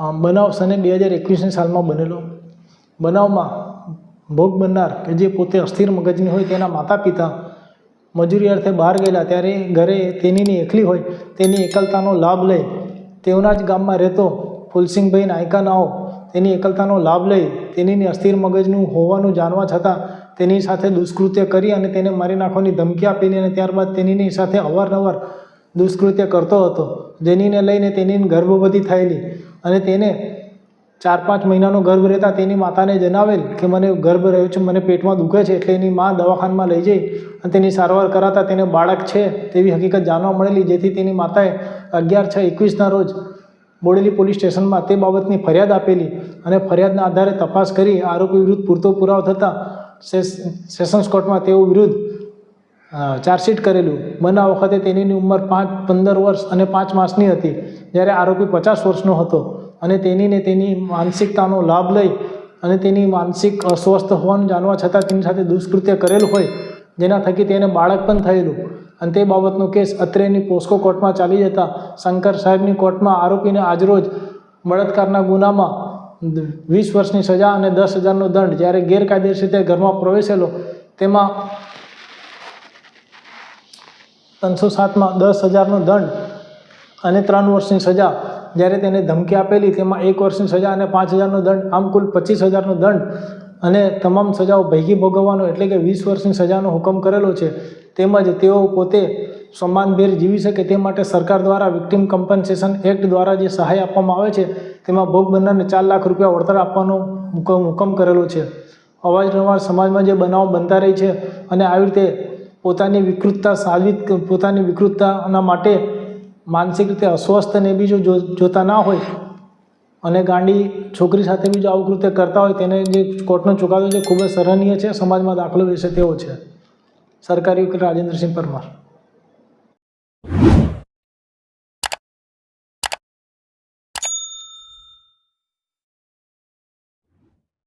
બનાવ સને બે હજાર એકવીસની સાલમાં બનેલો. બનાવમાં ભોગ બનનાર કે જે પોતે અસ્થિર મગજની હોય તેના માતા પિતા મજૂરી અર્થે બહાર ગયેલા. ત્યારે ઘરે તેનીની એકલી હોય, તેની એકલતાનો લાભ લઈ તેઓના જ ગામમાં રહેતો ફુલસિંહભાઈ નાયકા નાઓ તેની એકલતાનો લાભ લઈ તેનીની અસ્થિર મગજનું હોવાનું જાણવા છતાં તેની સાથે દુષ્કૃત્ય કરી અને તેને મારી નાખવાની ધમકી આપીને અને ત્યારબાદ તેનીની સાથે અવારનવાર દુષ્કૃત્ય કરતો હતો. જેનીને લઈને તેની ગર્ભવતી થયેલી. અને તેને ચાર પાંચ મહિનાનો ગર્ભ રહેતા તેની માતાને જણાવેલ કે મને ગર્ભ રહ્યો છે, મને પેટમાં દુખે છે એટલે એની મા દવાખાનામાં લઈ જઈ અને તેની સારવાર કરાતા તેને બાળક છે તેવી હકીકત જાણવા મળેલી, જેથી તેની માતાએ અગિયાર છ એકવીસના રોજ બોડેલી પોલીસ સ્ટેશનમાં તે બાબતની ફરિયાદ આપેલી અને ફરિયાદના આધારે તપાસ કરી આરોપી વિરુદ્ધ પૂરતો પુરાવો થતાં સેશન્સ કોર્ટમાં તેઓ વિરુદ્ધ ચાર્જશીટ કરેલું. બનાવ વખતે તેની ઉંમર પાંચ, પંદર વર્ષ અને પાંચ માસની હતી. જ્યારે આરોપી પચાસ વર્ષનો હતો અને તેનીને તેની માનસિકતાનો લાભ લઈ અને તેની માનસિક અસ્વસ્થ હોવાનું જાણવા છતાં તેની સાથે દુષ્કૃત્ય કરેલું હોય, જેના થકી તેને બાળક પણ થયેલું. અને તે બાબતનો કેસ અત્રેની પોસ્કો કોર્ટમાં ચાલી જતા શંકર સાહેબની કોર્ટમાં આરોપીને આજરોજ બળાત્કારના ગુનામાં વીસ વર્ષની સજા અને દસ હજારનો દંડ જ્યારે ગેરકાયદેસર રીતે ઘરમાં પ્રવેશેલો, તેમાં ત્રણસો સાતમાં દસ હજારનો દંડ અને ત્રણ વર્ષની સજા. જ્યારે તેને ધમકી આપેલી, તેમાં એક વર્ષની સજા અને પાંચ હજારનો દંડ, આમ કુલ પચીસ હજારનો દંડ. અને તમામ સજાઓ ભેગી ભોગવવાનો એટલે કે વીસ વર્ષની સજાનો હુકમ કરેલો છે. તેમજ તેઓ પોતે સમાનભેર જીવી શકે તે માટે સરકાર દ્વારા વિક્ટિમ કમ્પન્સેશન એક્ટ દ્વારા જે સહાય આપવામાં આવે છે, તેમાં ભોગ બનનારને ચાર લાખ રૂપિયા વળતર આપવાનો હુકમ હુકમ કરેલો છે. અવારનવાર સમાજમાં જે બનાવો બનતા રહી છે અને આવી રીતે પોતાની વિકૃતતા સાબિત પોતાની વિકૃતતાના માટે માનસિક રીતે અસ્વસ્થ ને બી જો, જોતા ના હોય અને ગાંડી છોકરી સાથે બી જો આવું કૃત્ય કરતા હોય તેને જે કોર્ટનો ચુકાદો છે ખૂબ જ સરાહનીય છે. સમાજમાં દાખલો વિશે તેવો છે. સરકારી રાજેન્દ્રસિંહ પરમાર.